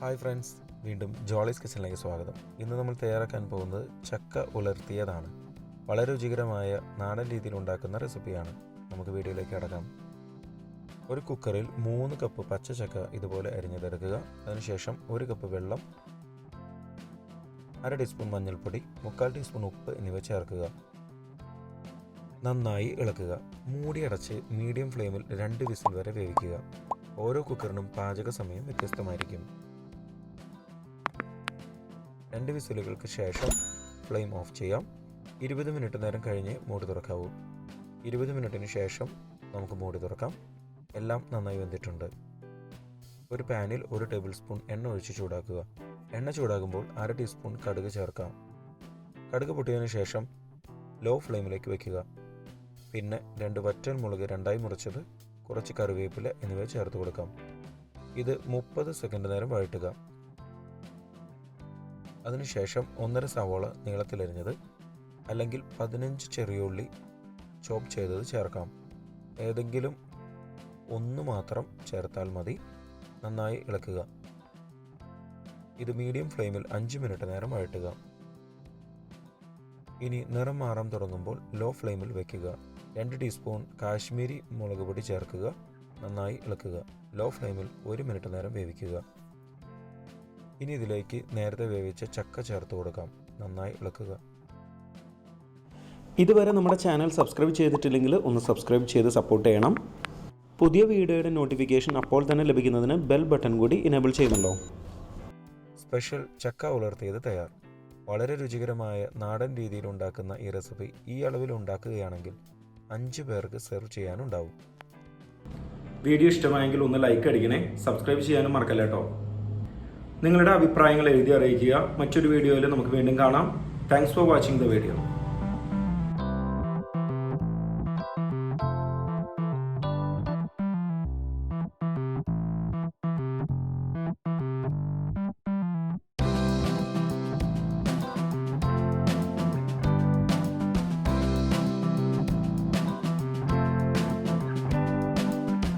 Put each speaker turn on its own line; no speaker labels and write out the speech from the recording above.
Hi friends വീണ്ടും ജോളീസ് കിച്ചണിലേക്ക് സ്വാഗതം. ഇന്ന് നമ്മൾ തയ്യാറാക്കാൻ പോകുന്നത് ചക്ക ഉലർത്തിയതാണ്. വളരെ രുചികരമായ നാടൻ രീതിയിൽ ഉണ്ടാക്കുന്ന റെസിപ്പിയാണ് നമുക്ക് വീഡിയോയിലേക്ക് കടക്കാം. ഒരു കുക്കറിൽ മൂന്ന് കപ്പ് പച്ച ചക്ക ഇതുപോലെ അരിഞ്ഞതെടുക്കുക. അതിനുശേഷം ഒരു കപ്പ് വെള്ളം അര ടീസ്പൂൺ മഞ്ഞൾപ്പൊടി മുക്കാൽ ടീസ്പൂൺ ഉപ്പ് എന്നിവ ചേർക്കുക. നന്നായി ഇളക്കുക. മൂടി അടച്ച് മീഡിയം ഫ്ലെയിമിൽ രണ്ട് വിസിൽ വരെ വേവിക്കുക. ഓരോ കുക്കറിനും പാചക സമയം വ്യത്യസ്തമായിരിക്കും. രണ്ട് വിസിലുകൾക്ക് ശേഷം ഫ്ലെയിം ഓഫ് ചെയ്യാം. ഇരുപത് മിനിറ്റ് നേരം കഴിഞ്ഞ് മൂടി തുറക്കാവൂ. ഇരുപത് മിനിറ്റിന് ശേഷം നമുക്ക് മൂടി തുറക്കാം. എല്ലാം നന്നായി വെന്തിട്ടുണ്ട്. ഒരു പാനിൽ ഒരു ടേബിൾ സ്പൂൺ എണ്ണ ഒഴിച്ച് ചൂടാക്കുക. എണ്ണ ചൂടാകുമ്പോൾ അര ടീസ്പൂൺ കടുക് ചേർക്കാം. കടുക് പൊട്ടിയതിനു ശേഷം ലോ ഫ്ലെയിമിലേക്ക് വെക്കുക. പിന്നെ രണ്ട് വറ്റൽ മുളക് രണ്ടായി മുറിച്ചത് കുറച്ച് കറിവേപ്പില എന്നിവ ചേർത്ത് കൊടുക്കാം. ഇത് മുപ്പത് സെക്കൻഡ് നേരം വഴറ്റുക. അതിനുശേഷം ഒന്നര സവോള നീളത്തിലരിഞ്ഞത് അല്ലെങ്കിൽ പതിനഞ്ച് ചെറിയ ഉള്ളി ചോപ്പ് ചെയ്തത് ചേർക്കാം. ഏതെങ്കിലും ഒന്ന് മാത്രം ചേർത്താൽ മതി. നന്നായി ഇളക്കുക. ഇത് മീഡിയം ഫ്ലെയിമിൽ അഞ്ച് മിനിറ്റ് നേരം വഴറ്റുക. ഇനി നിറം മാറാൻ തുടങ്ങുമ്പോൾ ലോ ഫ്ലെയിമിൽ വെക്കുക. രണ്ട് ടീസ്പൂൺ കാശ്മീരി മുളക് പൊടി ചേർക്കുക. നന്നായി ഇളക്കുക. ലോ ഫ്ലെയിമിൽ ഒരു മിനിറ്റ് നേരം വേവിക്കുക. ഇനി ഇതിലേക്ക് നേരത്തെ വേവിച്ച ചക്ക ചേർത്ത് കൊടുക്കാം. നന്നായി ഇളക്കുക.
ഇതുവരെ നമ്മുടെ ചാനൽ സബ്സ്ക്രൈബ് ചെയ്തിട്ടില്ലെങ്കിൽ ഒന്ന് സബ്സ്ക്രൈബ് ചെയ്ത് സപ്പോർട്ട് ചെയ്യണം. പുതിയ വീഡിയോയുടെ നോട്ടിഫിക്കേഷൻ അപ്പോൾ തന്നെ ലഭിക്കുന്നതിന് ബെൽ ബട്ടൺ കൂടി ഇനേബിൾ ചെയ്യുന്നുണ്ടോ?
സ്പെഷ്യൽ ചക്ക ഉലർത്തിയത് തയ്യാർ. വളരെ രുചികരമായ നാടൻ രീതിയിൽ ഉണ്ടാക്കുന്ന ഈ റെസിപ്പി ഈ അളവിൽ ഉണ്ടാക്കുകയാണെങ്കിൽ അഞ്ച് പേർക്ക് സെർവ് ചെയ്യാനുണ്ടാവും.
വീഡിയോ ഇഷ്ടമായെങ്കിൽ ഒന്ന് ലൈക്ക് അടിക്കണേ. സബ്സ്ക്രൈബ് ചെയ്യാനും മറക്കല്ല കേട്ടോ നിങ്ങളുടെ അഭിപ്രായങ്ങൾ എഴുതി അറിയിക്കുക. മറ്റൊരു വീഡിയോയിൽ നമുക്ക് വീണ്ടും കാണാം. Thanks for watching the video